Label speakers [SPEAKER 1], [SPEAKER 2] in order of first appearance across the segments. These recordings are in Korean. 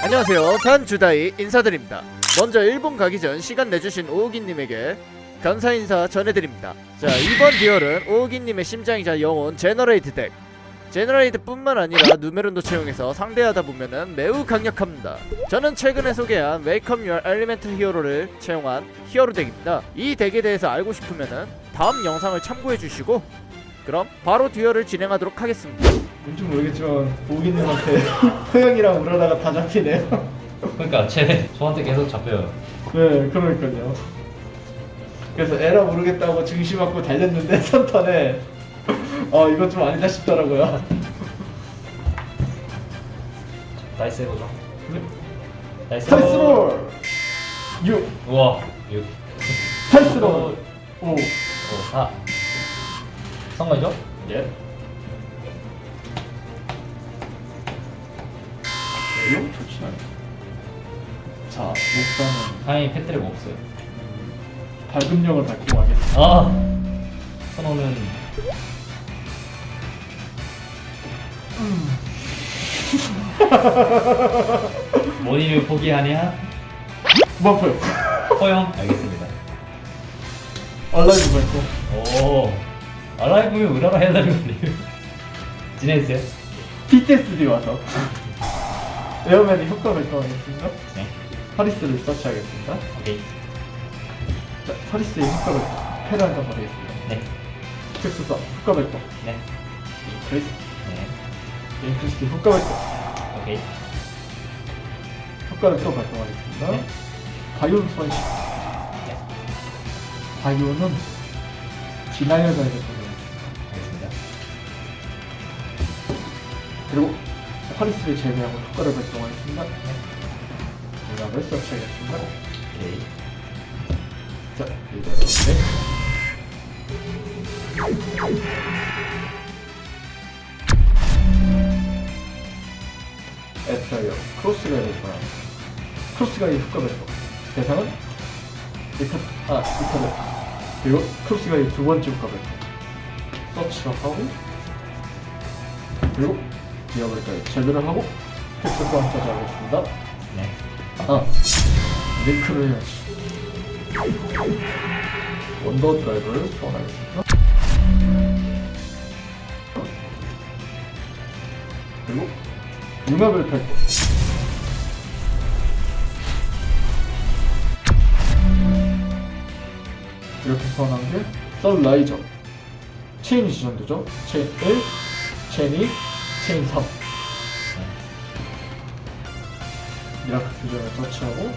[SPEAKER 1] 안녕하세요. 산주다이 인사드립니다. 먼저 일본 가기 전 시간 내주신 오우기님에게 감사 인사 전해드립니다. 자 이번 듀얼은 오우기님의 심장이자 영혼 제너레이트 덱. 제너레이트 뿐만 아니라 누메론도 채용해서 상대하다 보면은 매우 강력합니다. 저는 최근에 소개한 웨이컴 유얼 엘리멘트 히어로를 채용한 히어로 덱입니다. 이 덱에 대해서 알고 싶으면은 다음 영상을 참고해 주시고 그럼 바로 듀얼을 진행하도록 하겠습니다
[SPEAKER 2] 뭔지 모르겠지만 보기님한테 호영이랑 우라다가 다 잡히네요.
[SPEAKER 3] 그러니까 쟤 저한테 계속 잡혀요.
[SPEAKER 2] 네, 그러니까요. 그래서 에라 모르겠다고 증시 맞고 달렸는데 선턴에 어 이건 좀 아니다 싶더라고요.
[SPEAKER 3] 나이스 해보죠.
[SPEAKER 2] 네.
[SPEAKER 3] 나이스.
[SPEAKER 2] 탈스롤 6
[SPEAKER 3] 우와 6.
[SPEAKER 2] 탈스롤 5
[SPEAKER 3] 5 4. 성공이죠?
[SPEAKER 2] 예. 6 좋지 않아. 자, 목사는
[SPEAKER 3] 다행히 패트릭 없어요.
[SPEAKER 2] 밝음력을 밝히고 가겠습니다.
[SPEAKER 3] 아 선호는 모니를 포기하냐?
[SPEAKER 2] 머프
[SPEAKER 3] 허용 알겠습니다.
[SPEAKER 2] 얼라이브 밝고
[SPEAKER 3] 오 알라이브면 우라가 해야 되는 건데요. 지내주세요.
[SPEAKER 2] PTSD 와서 에어맨이 효과 발동하겠습니다.
[SPEAKER 3] 네.
[SPEAKER 2] 파리스를 서치하겠습니다.
[SPEAKER 3] 오케이.
[SPEAKER 2] 자, 파리스의 효과를 패를 한번 버리겠습니다.
[SPEAKER 3] 네.
[SPEAKER 2] 특수사 효과 발동.
[SPEAKER 3] 네.
[SPEAKER 2] 그레이스
[SPEAKER 3] 네.
[SPEAKER 2] 인크리스트 효과 발동.
[SPEAKER 3] 오케이.
[SPEAKER 2] 효과를 또 발동하겠습니다.
[SPEAKER 3] 네.
[SPEAKER 2] 바이온 소환시. 바이온은 디나이어 다이렉트
[SPEAKER 3] 알
[SPEAKER 2] 그리고 파리스를 제외하고 효과를 발동하겠습니다. 연락을 서치하겠습니다.
[SPEAKER 3] 오케이.
[SPEAKER 2] 자, 이대로 네. 에스라이어 크로스가이를 전합니다. 크로스가이 효과 발동. 대상은 이카드, 아, 이카드. 그리고 크로스가이 두 번째 효과 발동. 서치를 하고, 그리고 디아블까지 제대로 하고, 텍스 포함까지 하겠습니다.
[SPEAKER 3] 네.
[SPEAKER 2] 아, 링크를 해야지. 원더 드라이브를 소환하겠습니다. 그리고 융합을 펼고 이렇게 소환한 게 썰라이저 체인이 지정되죠? 체인 1, 체인 2, 3 미라클 퓨전을 터치하고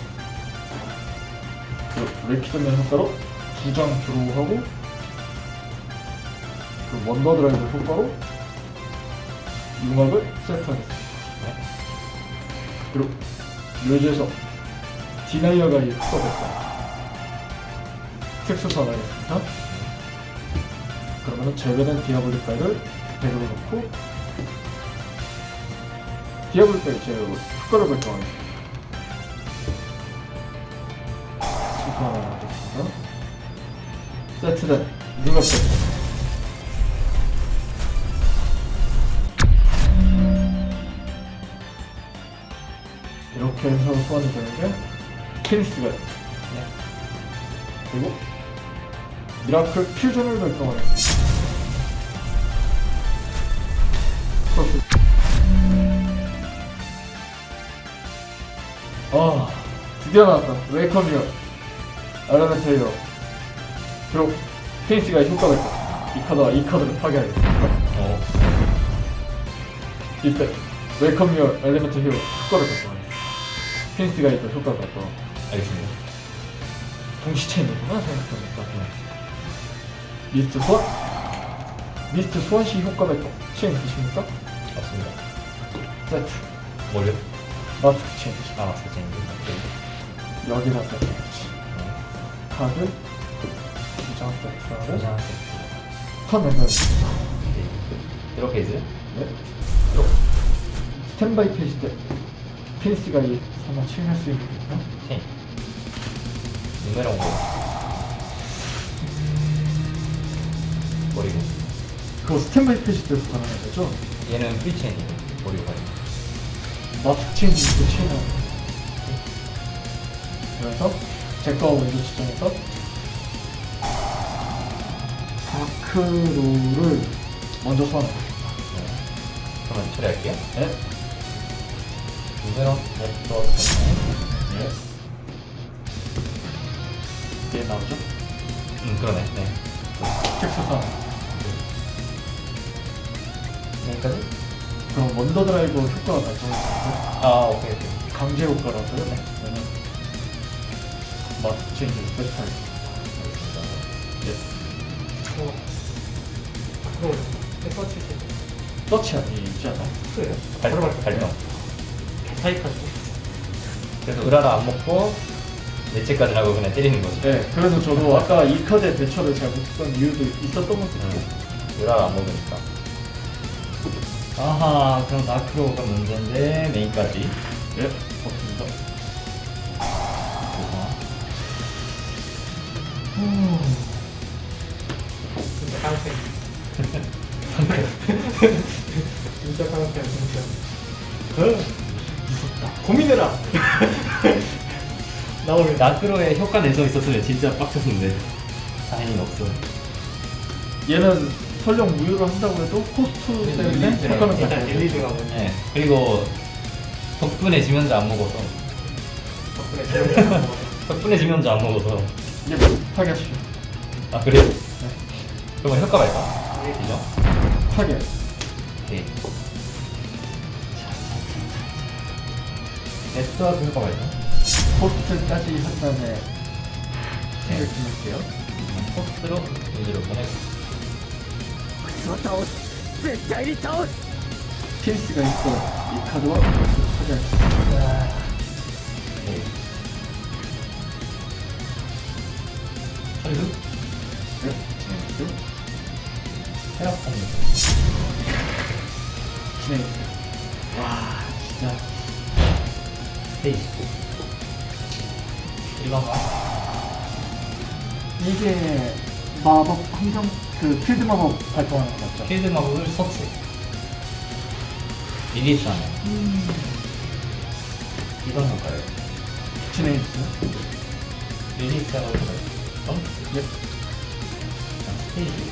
[SPEAKER 2] 그 레키드맨 효과로 두 장 드로우하고 그 원더 드라이브 효과로 융합을 세트하겠습니다. 그리고 묘지에서 디나이어가 이 효과가 특수 선 하겠습니다. 그러면 제외된 디아블리 파일을 대으로 놓고 디아블리 파일 제외로 효과를 발동하겠습니다. 수고 하나 하겠습니다. 세트된 융합 세트. 이렇게 해서 소환이 되는 게 피니스가
[SPEAKER 3] 네.
[SPEAKER 2] 그리고 미라클 퓨전을 발동하겠습니다. 아 드디어 나왔다. 알라멘트 히어 그리고 피니스가 효과 발동. 이 카드와 이 카드를 파괴하겠습니다.
[SPEAKER 3] 오.
[SPEAKER 2] 이때 웰컴 유어 엘리멘트 히어 효과를 발동하겠습니다. 피니스가 이또 효과 발동.
[SPEAKER 3] 알겠습니다.
[SPEAKER 2] 동시 체인이구나 생각해보니까 미스트 소환 미스트 소환 시 효과 발동 체인 쓰십니까?
[SPEAKER 3] 맞습니다.
[SPEAKER 2] 세트
[SPEAKER 3] 뭐요?
[SPEAKER 2] 체인 쓰십니까?
[SPEAKER 3] 아, 체인. 오케이.
[SPEAKER 2] 여기다 세트
[SPEAKER 3] 네.
[SPEAKER 2] 카드 두장 세트하고
[SPEAKER 3] 도장
[SPEAKER 2] 턴 멤버
[SPEAKER 3] 오케이. 이렇게 이제
[SPEAKER 2] 네 또, 스탠바이 페이지 때 피니스가 이 설마 체인할 수 있는가?
[SPEAKER 3] 체인. 누메롱 거. 버리고.
[SPEAKER 2] 그거 스탠바이 페이지 때서 가능한 거죠?
[SPEAKER 3] 얘는 프리 체인이고 버리고 가요.
[SPEAKER 2] 마스크 체인지 또 체인하고 그래서 제거 먼저 지정해서 다크로를 먼저 소환하겠습니다
[SPEAKER 3] 그러면 처리할게요.
[SPEAKER 2] 네.
[SPEAKER 3] 이대로 냅둬
[SPEAKER 2] 네. 얘 나오죠?
[SPEAKER 3] 음 그러네. 네.
[SPEAKER 2] 텍스 소환
[SPEAKER 3] 여기까지?
[SPEAKER 2] 그럼 원더 드라이브 효과가 발동했는데
[SPEAKER 3] 아 오케이 오케이.
[SPEAKER 2] 강제 효과라서요 네. 저는 마스크 체인지 스페셜
[SPEAKER 3] 알겠습니다.
[SPEAKER 2] 예.
[SPEAKER 4] 그럼 해커치
[SPEAKER 2] 서치 아니지 않아?
[SPEAKER 4] 그래요?
[SPEAKER 3] 발,
[SPEAKER 4] 바로 갈
[SPEAKER 3] 발동.
[SPEAKER 4] 타이까지
[SPEAKER 3] 그래서 으라라 안 먹고 넷째까지 하고 그냥 때리는 거지.
[SPEAKER 2] 네, 그래서 저도 아까 이 카드의 대처를 잘 못했던 이유도 있었던 것 같아요.
[SPEAKER 3] 응. 으라라 안 먹으니까. 아하 그럼 다크로가 문제인데 메인까지.
[SPEAKER 2] 예, 없습니다.
[SPEAKER 4] 진짜 깡패 진짜 깡패야 진짜 무섭다 고민해라
[SPEAKER 3] 나 오늘 나크로에 효과 내성 있었으면 진짜 빡쳤는데 다행히 없어.
[SPEAKER 2] 얘는 설령 무효를 한다고 해도 코스트 때문에
[SPEAKER 3] 릴리즈랑
[SPEAKER 2] 효과는
[SPEAKER 4] 일단
[SPEAKER 2] 발동.
[SPEAKER 4] 릴리즈가 뭐냐
[SPEAKER 3] 네. 그리고 덕분에 지면자 안 먹어서
[SPEAKER 4] 덕분에 거
[SPEAKER 3] 덕분에 지면자 안 먹어서
[SPEAKER 2] 이제 타겟이죠.
[SPEAKER 3] 아 그래요? 그러면 효과 발까? 이죠?
[SPEAKER 2] 타겟.
[SPEAKER 3] 오케이. 네트워크 효과 발까?
[SPEAKER 2] 코스트까지 한 다음에 할게요.
[SPEAKER 3] 포스트로 유지로 보내고
[SPEAKER 5] クソ倒す絶対に倒す
[SPEAKER 2] 피니스가 있고 이 카드와 타겟.
[SPEAKER 3] 네. 철수?
[SPEAKER 2] 네, 진행해주세요.
[SPEAKER 3] 테라폼
[SPEAKER 2] 진행해주세요. 와, 진짜.
[SPEAKER 3] 스테이지 1번가?
[SPEAKER 2] 이게 마법 함정 그 필드 마법 발동하는 거 맞죠?
[SPEAKER 3] 필드 마법을 서치 리리스 하네 이건 효과예요
[SPEAKER 2] 진행해 주세요.
[SPEAKER 3] 리리스 하고 점?
[SPEAKER 2] 네.
[SPEAKER 3] 스테이지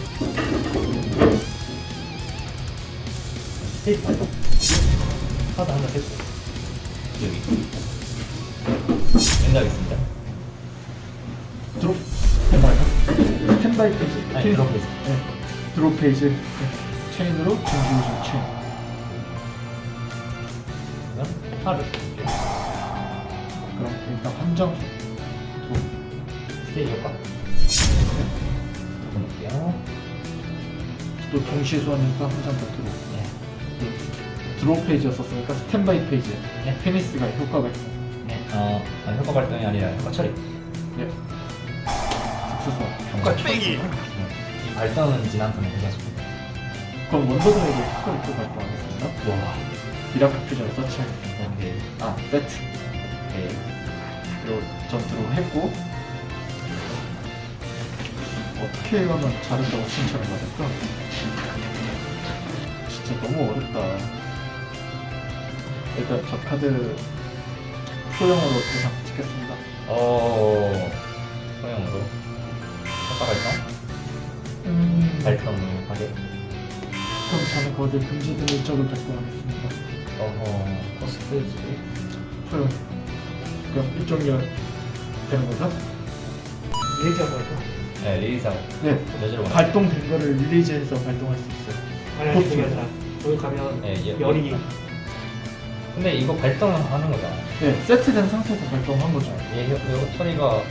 [SPEAKER 3] 스테이지 발동 카드 하나 세트 여기 연락있습니다
[SPEAKER 2] 드롭. 스탠바이 페이지.
[SPEAKER 3] 아니. 드롭 페이지.
[SPEAKER 2] 네. 드롭 페이지. 네. 체인으로 정지우주 체인.
[SPEAKER 3] 그럼 하루
[SPEAKER 2] 그럼 일단 함정.
[SPEAKER 3] 스테이지 효과 볼게요
[SPEAKER 2] 또 동시에 소환하니까 함정 더 드롭.
[SPEAKER 3] 네.
[SPEAKER 2] 드롭 페이지였었으니까 스탠바이 페이지.
[SPEAKER 3] 네.
[SPEAKER 2] 페니스가 효과 발동.
[SPEAKER 3] 네. 어, 아니, 효과 발동이 아니라 효과 처리
[SPEAKER 2] 네.
[SPEAKER 3] 처리 이 발동은 지난번에 해가지고
[SPEAKER 2] 그럼 원더드라이브 효과를 또 발동하겠습니다.
[SPEAKER 3] 와
[SPEAKER 2] 미라클 퓨전을 서치하겠습니다.
[SPEAKER 3] 오케이
[SPEAKER 2] 아, 세트.
[SPEAKER 3] 오케이
[SPEAKER 2] 요 전투로 했고 어떻게 하면 잘한다고 칭찬을 받을까? 진짜 너무 어렵다. 일단 저 카드 소형으로 대상 찍겠습니다.
[SPEAKER 3] 어 소형으로 발동
[SPEAKER 2] 음,
[SPEAKER 3] 발동 하게
[SPEAKER 2] 그럼 저는 거기에 금지된 일적을 발동하겠습니다.
[SPEAKER 3] 어허 코스트지
[SPEAKER 2] 소형. 그럼 일종열 되는 거죠?
[SPEAKER 4] 뭐야
[SPEAKER 3] 네 리리사고
[SPEAKER 2] 네.
[SPEAKER 3] 여지로
[SPEAKER 2] 발동된 거를 릴리즈해서 발동할 수 있어요.
[SPEAKER 4] 아니 아니 그게 아니라 여기 가면
[SPEAKER 3] 네, 예,
[SPEAKER 4] 열이
[SPEAKER 3] 근데 이거 발동하는 거잖아
[SPEAKER 2] 네, 세트된 상태에서 발동한 거죠.
[SPEAKER 3] 얘 요, 요 처리가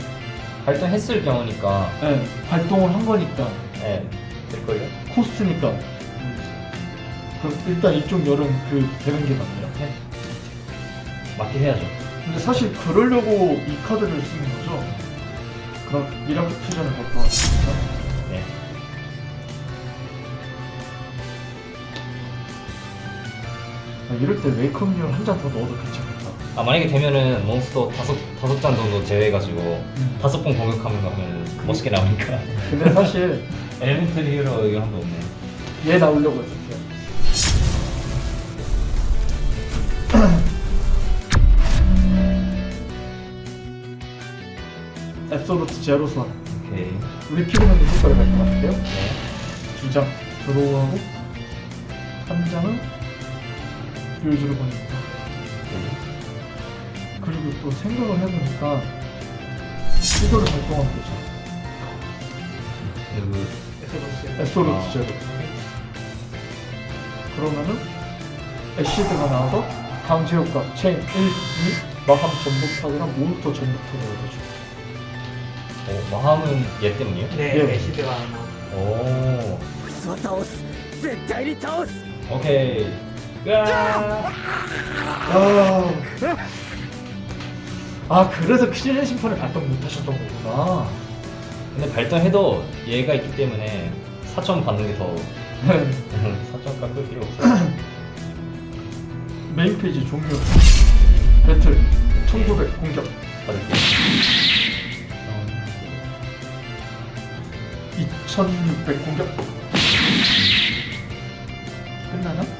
[SPEAKER 3] 발동했을 경우니까
[SPEAKER 2] 네, 발동을 한 거니까
[SPEAKER 3] 네 될걸요?
[SPEAKER 2] 코스트니까. 그럼 일단 이쪽 열은 그 되는 게 맞네요.
[SPEAKER 3] 네 맞긴 해야죠
[SPEAKER 2] 근데 사실 그러려고 이 카드를 쓰는 거죠. 그럼 미라클 퓨전을 발동하겠습니다.
[SPEAKER 3] 네
[SPEAKER 2] 아, 이럴 때 웨이크업률 한 잔 더 넣어도 괜찮겠다.
[SPEAKER 3] 아, 만약에 되면은 몬스터 다섯 다섯 잔 정도 제외해가지고
[SPEAKER 2] 음.
[SPEAKER 3] 다섯 번 공격하면 가면 음. 멋있게 나오니까.
[SPEAKER 2] 근데 사실
[SPEAKER 3] 엘멘트 히어로 이거 한도 없네.
[SPEAKER 2] 얘 나오려고 했었어요. 앱솔루트 제로선
[SPEAKER 3] 오케이.
[SPEAKER 2] 우리 피그맨이 효과를 갈것 같아요.
[SPEAKER 3] 네.
[SPEAKER 2] 두장 드로우하고 한 장은 요즈로 보냅니다. 네. 그리고 또 생각을 해보니까 이거를 발동하면 되죠.
[SPEAKER 3] 그리고
[SPEAKER 2] 앱솔루트
[SPEAKER 3] 아.
[SPEAKER 2] 제로. 그러면은 애쉬드가 나와서 강제 효과 체인 1, 2, 마함 전복 타그랑 몬스터 전복 타그를 해줘.
[SPEAKER 3] 어, 마함은 얘 때문이에요?
[SPEAKER 4] 네,
[SPEAKER 2] 예.
[SPEAKER 4] 애쉬드가 뭐
[SPEAKER 3] 오.
[SPEAKER 5] こいつは倒す絶対に倒す
[SPEAKER 3] 오케이. 으아.
[SPEAKER 2] 아, 아 그래서 크리의 심판을 발동 못하셨던 거구나.
[SPEAKER 3] 근데 발동해도 얘가 있기 때문에 4점 받는 게 더.
[SPEAKER 2] 네.
[SPEAKER 3] 4점 깎을 필요 없어.
[SPEAKER 2] 메인 페이지 종료. 배틀 1900 공격
[SPEAKER 3] 받을게요.
[SPEAKER 2] 2600 공격. 끝나나?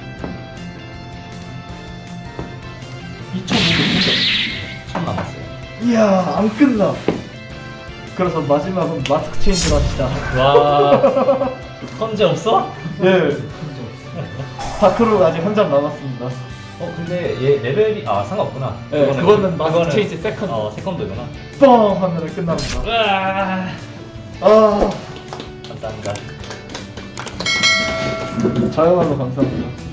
[SPEAKER 2] 이야 안 끝나. 그래서 마지막은 마스크 체인지로 합시다.
[SPEAKER 3] 와. 헌재 없어?
[SPEAKER 2] 예. 다크로 아직 한장 남았습니다.
[SPEAKER 3] 어 근데 얘 레벨이 아 상관없구나.
[SPEAKER 2] 네, 그거는 마스터 체인지 세컨드.
[SPEAKER 3] 어 세컨드구나.
[SPEAKER 2] 뻥 하면 끝납니다.
[SPEAKER 3] 으아.
[SPEAKER 2] 아
[SPEAKER 3] 감사합니다.
[SPEAKER 2] 자영할로 감사합니다.